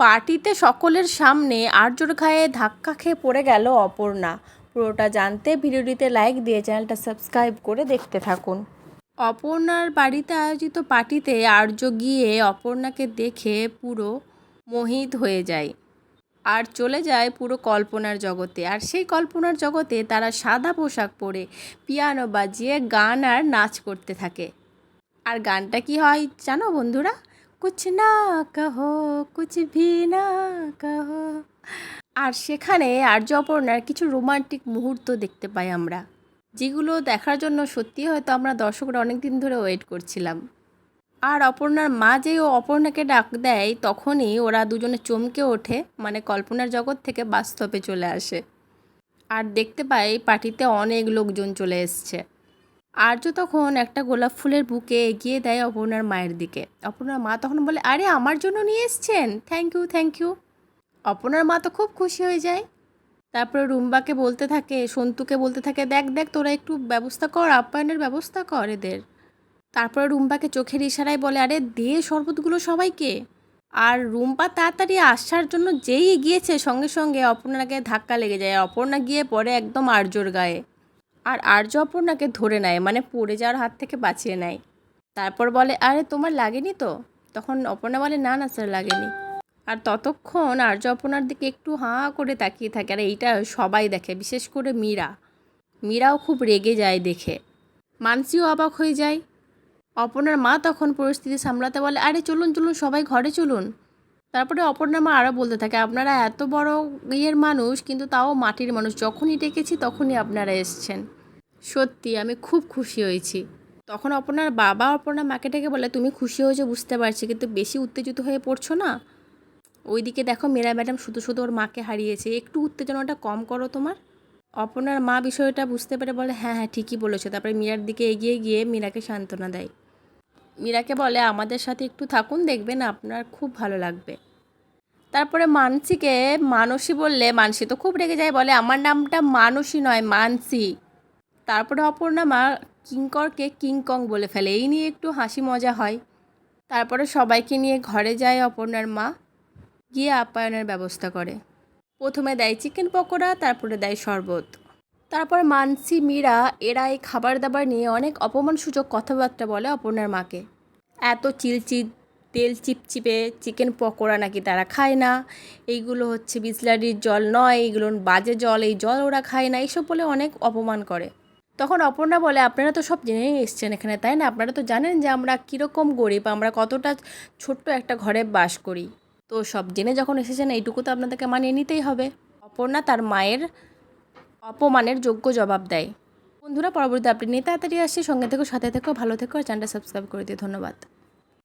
পার্টিতে সকলের সামনে আর্যর ঘায়ে ধাক্কা খেয়ে পড়ে গেল অপর্ণা। পুরোটা জানতে ভিডিওটিতে লাইক দিয়ে চ্যানেলটা সাবস্ক্রাইব করে দেখতে থাকুন। অপর্ণার বাড়িতে আয়োজিত পার্টিতে আর্য গিয়ে অপর্ণাকে দেখে পুরো মোহিত হয়ে যায় আর চলে যায় পুরো কল্পনার জগতে। আর সেই কল্পনার জগতে তারা সাদা পোশাক পরে পিয়ানো বাজিয়ে গান আর নাচ করতে থাকে। আর গানটা কি হয় জানো বন্ধুরা? কুছ না কহো কুছ ভি না কহো আর সেখানে আর্য অপর্ণার কিছু রোমান্টিক মুহূর্ত দেখতে পাই আমরা, যেগুলো দেখার জন্য সত্যি হয়তো আমরা দর্শকরা অনেক দিন ধরে ওয়েট করছিলাম। আর অপর্ণার মা যেই ও অপর্ণাকে ডাক দেয়, তখনই ওরা দুজনে চমকে ওঠে মানে কল্পনার জগৎ থেকে বাস্তবে চলে আসে। আর দেখতে পাই পার্টিতে অনেক লোকজন চলে এসছে। আর্য তখন একটা গোলাপ ফুলের বুকে এগিয়ে দেয় অপর্ণার মায়ের দিকে। অপর্ণার মা তখন বলে, আরে, আমার জন্য নিয়ে এসছেন। থ্যাংক ইউ থ্যাংক ইউ অপর্ণার মা তো খুব খুশি হয়ে যায়। তারপরে রুম্বাকে বলতে থাকে, সন্তুকে বলতে থাকে, দেখ দেখ, তোরা একটু ব্যবস্থা কর, আপ্যায়নের ব্যবস্থা কর এদের। তারপরে রুম্বাকে চোখের ইশারায় বলে, আরে, দে শরবতগুলো সবাইকে। আর রুম্পা তাড়াতাড়ি আসার জন্য যেই এগিয়েছে, সঙ্গে সঙ্গে অপর্ণাকে ধাক্কা লেগে যায়। অপর্ণা গিয়ে পরে একদম আর্যর গায়ে। আর আর্য অপর্ণাকে ধরে নেয় মানে পড়ে যাওয়ার হাত থেকে বাঁচিয়ে নেয়। তারপর বলে, আরে, তোমার লাগেনি তো? তখন অপর্ণা বলে, না না, স্যার, লাগেনি। আর ততক্ষণ আর্য অপর্ণার দিকে একটু হাঁ করে তাকিয়ে থাকে, আর এইটা সবাই দেখে, বিশেষ করে মীরা। মীরাও খুব রেগে যায় দেখে। মানসিও অবাক হয়ে যায়। অপর্ণার মা তখন পরিস্থিতি সামলাতে বলে, আরে, চলুন চলুন, সবাই ঘরে চলুন। তারপরে অপর্ণার মা আরও বলতে থাকে, আপনারা এত বড় ইয়ের মানুষ, কিন্তু তাও মাটির মানুষ। যখনই ডেকেছি, তখনই আপনারা এসছেন। সত্যি, আমি খুব খুশি হয়েছি। তখন অপর্ণার বাবা অপর্ণার মাকে ডেকে বলে, তুমি খুশি হয়েছো, বুঝতে পারছি, কিন্তু বেশি উত্তেজিত হয়ে পড়ছো না? ওইদিকে দেখো মেরা ম্যাডাম শুধু শুধু ওর মাকে হারিয়েছে। একটু উত্তেজনাটা কম করো তোমার। অপর্ণার মা বিষয়টা বুঝতে পেরে বলে হ্যাঁ হ্যাঁ ঠিকই বলেছ। তারপরে মীরার দিকে এগিয়ে গিয়ে মীরাকে সান্ত্বনা দেয়। মীরাকে বলে, আমাদের সাথে একটু থাকুন, দেখবেন আপনার খুব ভালো লাগবে। তারপরে মানসিকে মানসী বললে, মানসী তো খুব রেগে যায়, বলে, আমার নামটা মানসী নয়, মানসী। তারপরে অপর্ণা মা কিঙ্করকে কিংকং বলে ফেলে। এই নিয়ে একটু হাসি মজা হয়। তারপরে সবাইকে নিয়ে ঘরে যায় অপর্ণার মা। গিয়ে আপ্যায়নের ব্যবস্থা করে। প্রথমে দেয় চিকেন পকোড়া, তারপরে দেয় শরবত। তারপর মানসি, মীরা এরা এই খাবার দাবার নিয়ে অনেক অপমানসূচক কথাবার্তা বলে অপর্ণার মাকে। এত চিলচিল, তেল চিপচিপে চিকেন পকোড়া নাকি তারা খায় না? এইগুলো হচ্ছে বিসলারির জল নয়, এইগুলো বাজে জল, এই জল ওরা খায় না, এইসব বলে অনেক অপমান করে। তখন অপর্ণা বলে, আপনারা তো সব জেনেই এসছেন এখানে, তাই না? আপনারা তো জানেন যে আমরা কীরকম গরিব, আমরা কতটা ছোট্ট একটা ঘরে বাস করি। তো সব জেনে যখন এসেছেন, এইটুকু তো আপনাদেরকে মানিয়ে নিতেই হবে। অপর্ণা তার মায়ের অপমানের যোগ্য জবাব দেয়। বন্ধুরা পরবর্তী আপনি নিয়ে তাড়াতাড়ি আসছে। সঙ্গে থেকো, সাথে থেকো, ভালো থেকো, আর চ্যানেলটা সাবস্ক্রাইব করে দিও। ধন্যবাদ।